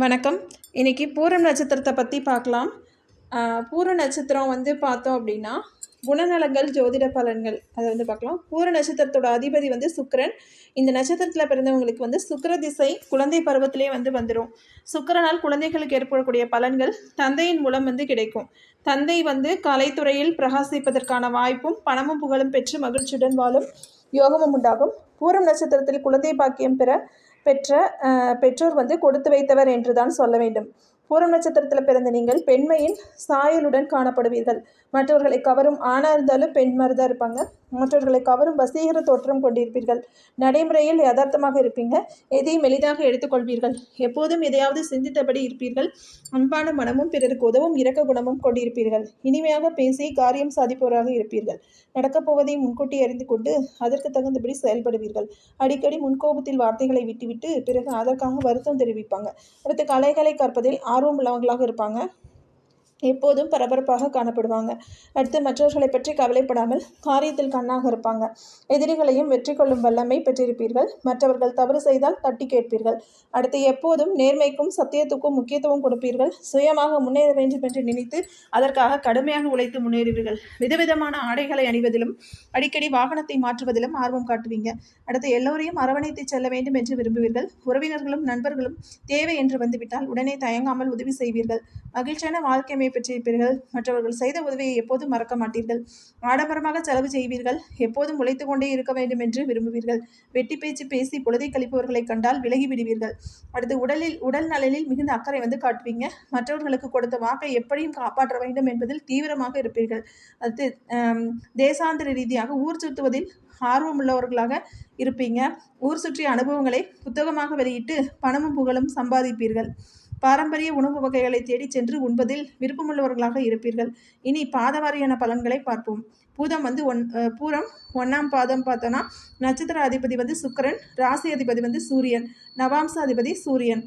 வணக்கம். இன்றைக்கி பூரம் நட்சத்திரத்தை பற்றி பார்க்கலாம். பூர நட்சத்திரம் வந்து பார்த்தோம் அப்படின்னா குணநலங்கள் ஜோதிட பலன்கள். அதை வந்து பார்க்கலாம். பூர நட்சத்திரத்தோட அதிபதி வந்து சுக்கரன். இந்த நட்சத்திரத்தில் பிறந்தவங்களுக்கு வந்து சுக்கர திசை குழந்தை பருவத்திலே வந்து வந்துடும் சுக்கரனால் குழந்தைகளுக்கு ஏற்படக்கூடிய பலன்கள் தந்தையின் மூலம் வந்து கிடைக்கும். தந்தை வந்து கலைத்துறையில் பிரகாசிப்பதற்கான வாய்ப்பும் பணமும் புகழும் பெற்று மகிழ்ச்சியுடன் வாழும் யோகமும் உண்டாகும். பூரம் நட்சத்திரத்தில் குழந்தை பாக்கியம் பெற பெற்ற பெற்றோர் வந்து கொடுத்து வைத்தவர் என்று தான் சொல்ல வேண்டும். பூரம் நட்சத்திரத்தில் பிறந்த நீங்கள் பெண்மையின் சாயலுடன் காணப்படுவீர்கள். மற்றவர்களை கவரும் ஆணாக இருந்தாலும் பெண் மாதிரி தான் இருப்பாங்க. மற்றவர்களை கவரும் வசீகர தோற்றம் கொண்டிருப்பீர்கள். நடைமுறையில் யதார்த்தமாக இருப்பீங்க. எதையும் எளிதாக எடுத்துக்கொள்வீர்கள். எப்போதும் எதையாவது சிந்தித்தபடி இருப்பீர்கள். அன்பான மனமும் பிறருக்கு உதவும் இரக்க குணமும் கொண்டிருப்பீர்கள். இனிமையாக பேசி காரியம் சாதிப்பவராக இருப்பீர்கள். நடக்கப் போவதை முன்கூட்டி அறிந்து கொண்டு அதற்கு தகுந்தபடி செயல்படுவீர்கள். அடிக்கடி முன்கோபத்தில் வார்த்தைகளை விட்டுவிட்டு பிறகு அதற்காக வருத்தம் தெரிவிப்பாங்க. அடுத்து கலைகளை கற்பதில் ஆர்வம் உள்ளவங்களாக இருப்பாங்க. எப்போதும் பரபரப்பாக காணப்படுவாங்க. அடுத்து மற்றவர்களை பற்றி கவலைப்படாமல் காரியத்தில் கண்ணாக இருப்பாங்க. எதிரிகளையும் வெற்றி கொள்ளும் வல்லமை பெற்றிருப்பீர்கள். மற்றவர்கள் தவறு செய்தால் தட்டி கேட்பீர்கள். அடுத்து எப்போதும் நேர்மைக்கும் சத்தியத்துக்கும் முக்கியத்துவம் கொடுப்பீர்கள். சுயமாக முன்னேற வேண்டும் என்று நினைத்து அதற்காக கடுமையாக உழைத்து முன்னேறுவீர்கள். விதவிதமான ஆடைகளை அணிவதிலும் அடிக்கடி வாகனத்தை மாற்றுவதிலும் ஆர்வம் காட்டுவீங்க. அடுத்து எல்லோரையும் அரவணைத்து செல்ல வேண்டும் என்று விரும்புவீர்கள். உறவினர்களும் நண்பர்களும் தேவை என்று வந்துவிட்டால் உடனே தயங்காமல் உதவி செய்வீர்கள். மகிழ்ச்சியான வாழ்க்கையை பெற்றிருப்பீர்கள் மற்றவர்கள் செய்த உதவியை எப்போதும் மறக்க மாட்டீர்கள். ஆடம்பரமாக செலவு செய்வீர்கள். எப்போதும் உழைத்து கொண்டே இருக்க வேண்டும் என்று விரும்புவீர்கள். வெட்டி பேச்சு பேசி பொழுதை கழிப்பவர்களை கண்டால் விலகி விடுவீர்கள் அடுத்து உடலில் உடல் நலனில் மிகுந்த அக்கறை வந்து காட்டுவீங்க. மற்றவர்களுக்கு கொடுத்த வாக்கை எப்படியும் காப்பாற்ற வேண்டும் என்பதில் தீவிரமாக இருப்பீர்கள். அடுத்து தேசாந்திர ரீதியாக ஊர் சுற்றுவதில் ஆர்வமுள்ளவர்களாக இருப்பீங்க. ஊர் சுற்றிய அனுபவங்களை புத்தகமாக வெளியிட்டு பணமும் புகழும் சம்பாதிப்பீர்கள். பாரம்பரிய உணவு வகைகளை தேடிச் சென்று உண்பதில் விருப்பமுள்ளவர்களாக இருப்பீர்கள். இனி பாதவாரியான பலன்களை பார்ப்போம். பூதம் வந்து ஒன் அஹ், பூரம் ஒன்றாம் பாதம் பார்த்தோன்னா நட்சத்திர அதிபதி வந்து சுக்கரன் ராசி அதிபதி வந்து சூரியன் நவாம்ச அதிபதி சூரியன்.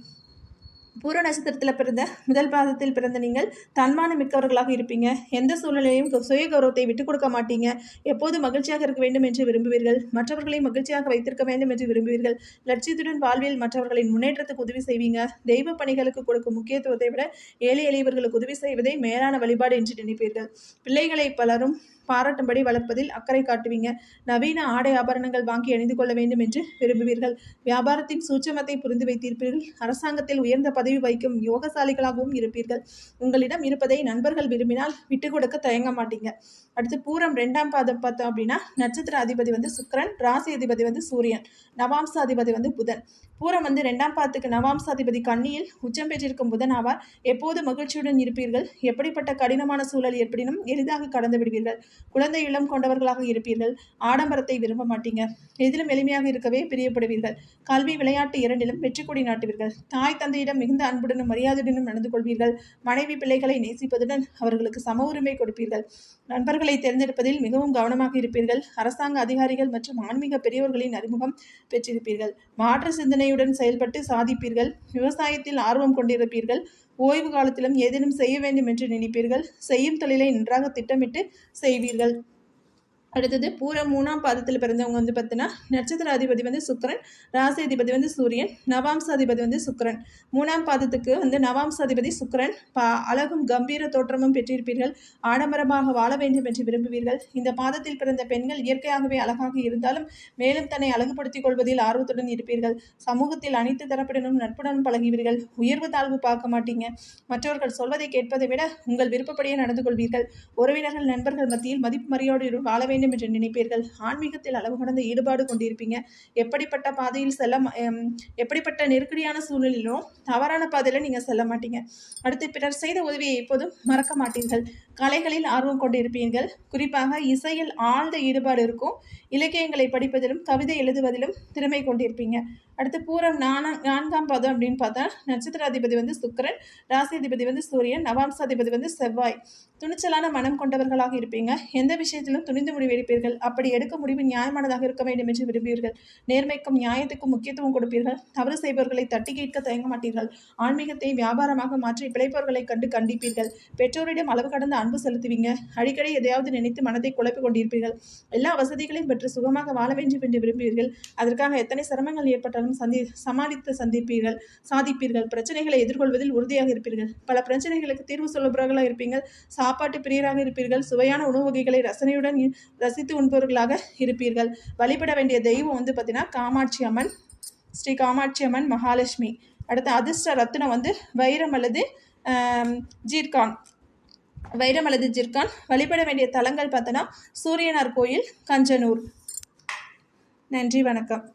பூர நட்சத்திரத்தில் பிறந்த முதல் பாதத்தில் பிறந்த நீங்கள் தன்மானம் மிக்கவர்களாக இருப்பீங்க. எந்த சூழ்நிலையும் சுய கௌரவத்தை விட்டுக் கொடுக்க மாட்டீங்க. எப்போது மகிழ்ச்சியாக இருக்க வேண்டும் என்று விரும்புவீர்கள்? மற்றவர்களை மகிழ்ச்சியாக வைத்திருக்க வேண்டும் என்று விரும்புவீர்கள்? லட்சியத்துடன் வாழ்வில் மற்றவர்களின் முன்னேற்றத்துக்கு உதவி செய்வீங்க. தெய்வ பணிகளுக்கு கொடுக்கும் முக்கியத்துவத்தை விட ஏழை எளியவர்களுக்கு உதவி செய்வதே மேலான வழிபாடு என்று நினைப்பீர்கள். பிள்ளைகளை பலரும் பாராட்டும்படி வளர்ப்பதில் அக்கறை காட்டுவீங்க. நவீன ஆடை ஆபரணங்கள் வாங்கி அணிந்து கொள்ள வேண்டும் என்று விரும்புவீர்கள். வியாபாரத்தின் சூட்சமத்தை புரிந்து வைத்திருப்பீர்கள் அரசாங்கத்தில் உயர்ந்த பதவி வைக்கும் யோகசாலிகளாகவும் இருப்பீர்கள். உங்களிடம் இருப்பதை நண்பர்கள் விரும்பினால் விட்டு கொடுக்க தயங்க மாட்டீங்க. அடுத்து பூரம் ரெண்டாம் பாதம் பார்த்தோம் அப்படின்னா நட்சத்திர அதிபதி வந்து சுக்ரன் ராசி அதிபதி வந்து சூரியன் நவாம்ச அதிபதி வந்து புதன். பூரம் வந்து ரெண்டாம் பாதத்துக்கு நவாம்ச அதிபதி கண்ணியில் உச்சம் பெற்றிருக்கும் புதன் ஆவார். எப்போது மகிழ்ச்சியுடன் இருப்பீர்கள்? எப்படிப்பட்ட கடினமான சூழல் ஏற்படினும் எளிதாக கடந்து விடுவீர்கள். குழந்தை இளம் கொண்டவர்களாக இருப்பீர்கள். ஆடம்பரத்தை விரும்ப மாட்டீங்க. எதிலும் எளிமையாக இருக்கவே பிரியப்படுவீர்கள். கல்வி விளையாட்டு இரண்டிலும் வெற்றி கொடி நாட்டுவீர்கள். தாய் தந்தையிடம் மிகுந்த அன்புடனும் மரியாதையுடனும் நடந்து கொள்வீர்கள். மனைவி பிள்ளைகளை நேசிப்பதுடன் அவர்களுக்கு சம உரிமை கொடுப்பீர்கள். நண்பர்களை தேர்ந்தெடுப்பதில் மிகவும் கவனமாக இருப்பீர்கள். அரசாங்க அதிகாரிகள் மற்றும் ஆன்மீக பெரியவர்களின் அறிமுகம் பெற்றிருப்பீர்கள். மாற்று சிந்தனையுடன் செயல்பட்டு சாதிப்பீர்கள். விவசாயத்தில் ஆர்வம் கொண்டிருப்பீர்கள். ஓய்வு காலத்திலும் ஏதேனும் செய்ய வேண்டும் என்று நினைப்பீர்கள்? செய்யும் தொழிலை நன்றாக திட்டமிட்டு செய்வீர்கள். அடுத்தது பூர மூணாம் பாதத்தில் பிறந்தவங்க வந்து பார்த்தீங்கன்னா நட்சத்திர அதிபதி வந்து சுக்கரன் ராசி அதிபதி வந்து சூரியன் நவாம்ச அதிபதி வந்து சுக்கரன். மூணாம் பாதத்துக்கு வந்து நவாம்ச அதிபதி சுக்கிரன். பா அழகும் கம்பீர தோற்றமும் பெற்றிருப்பீர்கள். ஆடம்பரமாக வாழ வேண்டும் என்று விரும்புவீர்கள். இந்த பாதத்தில் பிறந்த பெண்கள் இயற்கையாகவே அழகாக இருந்தாலும் மேலும் தன்னை அழகுபடுத்திக் கொள்வதில் ஆர்வத்துடன் இருப்பீர்கள். சமூகத்தில் அனைத்து தரப்புடனும் நட்புடன் பழகுவீர்கள். உயர்வு தாழ்வு பார்க்க மாட்டீங்க. மற்றவர்கள் சொல்வதை கேட்பதை விட உங்கள் விருப்பப்படியே நடந்து கொள்வீர்கள். உறவினர்கள் நண்பர்கள் மத்தியில் மதிப்பு மரியாதையுடன் வாழ வேண்டும் வேண்டும் என்று நினைப்பீர்கள்? ஆன்மீகத்தில் அளவு கடந்த ஈடுபாடு கொண்டிருப்பீங்க. எப்படிப்பட்ட பாதையில் செல்ல எப்படிப்பட்ட நெருக்கடியான சூழ்நிலையிலும் தவறான பாதையில் நீங்கள் செல்ல மாட்டீங்க. அடுத்து பிறர் செய்த உதவியை எப்போதும் மறக்க மாட்டீர்கள். கலைகளில் ஆர்வம் கொண்டிருப்பீர்கள். குறிப்பாக இசையில் ஆழ்ந்த ஈடுபாடு இருக்கும். இலக்கியங்களை படிப்பதிலும் கவிதை எழுதுவதிலும் திறமை கொண்டிருப்பீங்க. அடுத்து பூரம் நானா நான்காம் பதம் அப்படின்னு பார்த்தா நட்சத்திராதிபதி வந்து சுக்கரன் ராசிதிபதி வந்து சூரியன் நவாம்சாதிபதி வந்து செவ்வாய். துணிச்சலான மனம் கொண்டவர்களாக இருப்பீங்க. எந்த விஷயத்திலும் துணிந்து முடிவு எடுப்பீர்கள் அப்படி எடுக்கும் முடிவு நியாயமானதாக இருக்க வேண்டும் என்று விரும்புவீர்கள். நேர்மைக்கும் நியாயத்துக்கும் முக்கியத்துவம் கொடுப்பீர்கள். தவறு செய்பவர்களை தட்டி கேட்க தயங்க மாட்டீர்கள். ஆன்மீகத்தை வியாபாரமாக மாற்றி பிழைப்பவர்களை கண்டு கண்டிப்பீர்கள். பெற்றோரிடம் அளவு கடந்த அன்பு செலுத்துவீங்க. அடிக்கடி எதையாவது நினைத்து மனதை குழப்பிக் கொண்டிருப்பீர்கள். எல்லா வசதிகளையும் பெற்று சுகமாக வாழ வேண்டும் என்று விரும்புவீர்கள். அதற்காக எத்தனை சிரமங்கள் ஏற்பட்டாலும் சந்தி சமாளித்து சந்திப்பீர்கள். சாதிப்பீர்கள். பிரச்சனைகளை எதிர்கொள்வதில் உறுதியாக இருப்பீர்கள். பல பிரச்சனைகளுக்கு தீர்வு சொல்லுபவர்களாக இருப்பீர்கள் சாப்பாட்டு பிரியராக இருப்பீர்கள். சுவையான உணவு வகைகளை ரசனையுடன் ரசித்து உண்பவர்களாக இருப்பீர்கள். வழிபட வேண்டிய தெய்வம் வந்து பார்த்தீங்கன்னா காமாட்சி அம்மன். ஸ்ரீ காமாட்சி அம்மன் மகாலட்சுமி. அடுத்து அதிர்ஷ்ட ரத்தினம் வந்து வைரம் அல்லது ஜீர்கான். வைரம் அல்லது ஜிர்கான். வழிபட வேண்டிய தலங்கள் பார்த்தோன்னா சூரியனார் கோயில் கஞ்சனூர். நன்றி வணக்கம்.